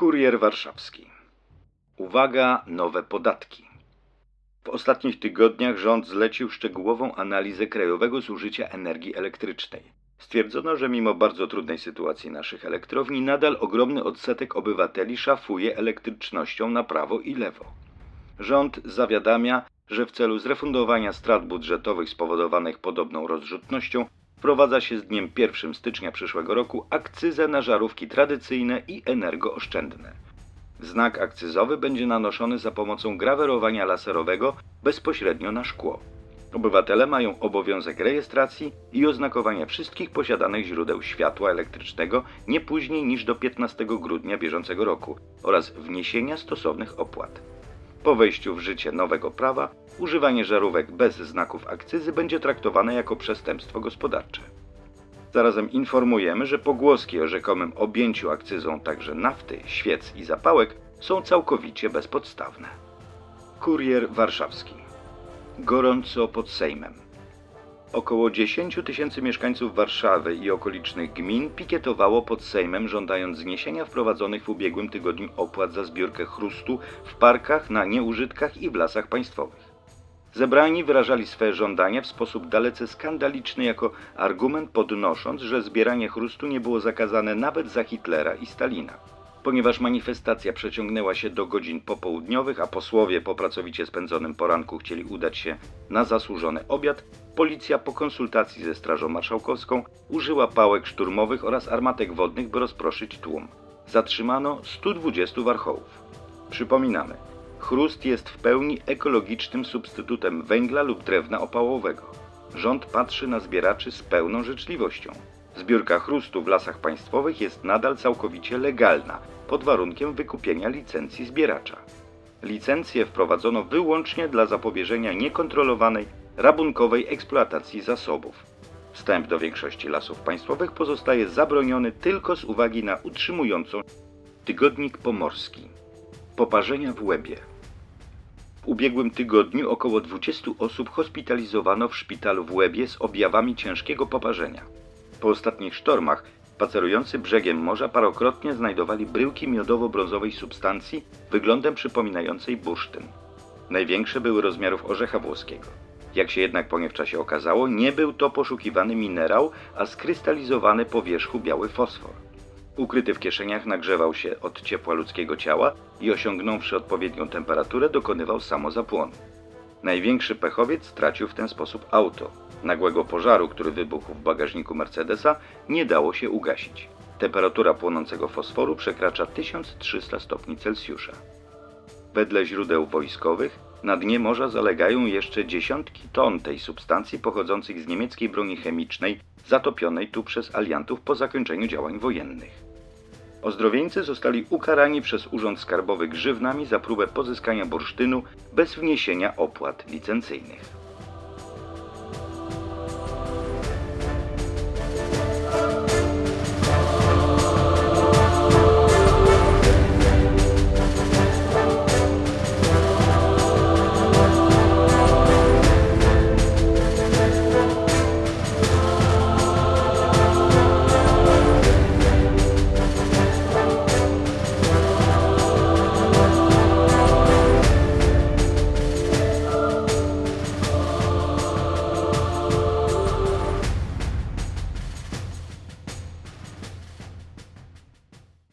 Kurier Warszawski. Uwaga, nowe podatki. W ostatnich tygodniach rząd zlecił szczegółową analizę krajowego zużycia energii elektrycznej. Stwierdzono, że mimo bardzo trudnej sytuacji naszych elektrowni, nadal ogromny odsetek obywateli szafuje elektrycznością na prawo i lewo. Rząd zawiadamia, że w celu zrefundowania strat budżetowych spowodowanych podobną rozrzutnością wprowadza się z dniem 1 stycznia przyszłego roku akcyzę na żarówki tradycyjne i energooszczędne. Znak akcyzowy będzie nanoszony za pomocą grawerowania laserowego bezpośrednio na szkło. Obywatele mają obowiązek rejestracji i oznakowania wszystkich posiadanych źródeł światła elektrycznego nie później niż do 15 grudnia bieżącego roku oraz wniesienia stosownych opłat. Po wejściu w życie nowego prawa, używanie żarówek bez znaków akcyzy będzie traktowane jako przestępstwo gospodarcze. Zarazem informujemy, że pogłoski o rzekomym objęciu akcyzą także nafty, świec i zapałek są całkowicie bezpodstawne. Kurier Warszawski. Gorąco pod Sejmem. Około 10 tysięcy mieszkańców Warszawy i okolicznych gmin pikietowało pod Sejmem, żądając zniesienia wprowadzonych w ubiegłym tygodniu opłat za zbiórkę chrustu w parkach, na nieużytkach i w lasach państwowych. Zebrani wyrażali swe żądania w sposób dalece skandaliczny jako argument podnosząc, że zbieranie chrustu nie było zakazane nawet za Hitlera i Stalina. Ponieważ manifestacja przeciągnęła się do godzin popołudniowych, a posłowie po pracowicie spędzonym poranku chcieli udać się na zasłużony obiad, policja po konsultacji ze Strażą Marszałkowską użyła pałek szturmowych oraz armatek wodnych, by rozproszyć tłum. Zatrzymano 120 warchołów. Przypominamy, chrust jest w pełni ekologicznym substytutem węgla lub drewna opałowego. Rząd patrzy na zbieraczy z pełną życzliwością. Zbiórka chrustu w lasach państwowych jest nadal całkowicie legalna, pod warunkiem wykupienia licencji zbieracza. Licencję wprowadzono wyłącznie dla zapobieżenia niekontrolowanej, rabunkowej eksploatacji zasobów. Wstęp do większości lasów państwowych pozostaje zabroniony tylko z uwagi na utrzymującą tygodnik pomorski. Poparzenia w łebie. W ubiegłym tygodniu około 20 osób hospitalizowano w szpitalu w Łebie z objawami ciężkiego poparzenia. Po ostatnich sztormach spacerujący brzegiem morza parokrotnie znajdowali bryłki miodowo-brązowej substancji wyglądem przypominającej bursztyn. Największe były rozmiarów orzecha włoskiego. Jak się jednak po nie w czasie okazało, nie był to poszukiwany minerał, a skrystalizowany po wierzchu biały fosfor. Ukryty w kieszeniach nagrzewał się od ciepła ludzkiego ciała i osiągnąwszy odpowiednią temperaturę dokonywał samozapłonu. Największy pechowiec stracił w ten sposób auto. Nagłego pożaru, który wybuchł w bagażniku Mercedesa, nie dało się ugasić. Temperatura płonącego fosforu przekracza 1300 stopni Celsjusza. Wedle źródeł wojskowych na dnie morza zalegają jeszcze dziesiątki ton tej substancji pochodzących z niemieckiej broni chemicznej zatopionej tu przez aliantów po zakończeniu działań wojennych. Ozdrowieńcy zostali ukarani przez Urząd Skarbowy grzywnami za próbę pozyskania bursztynu bez wniesienia opłat licencyjnych.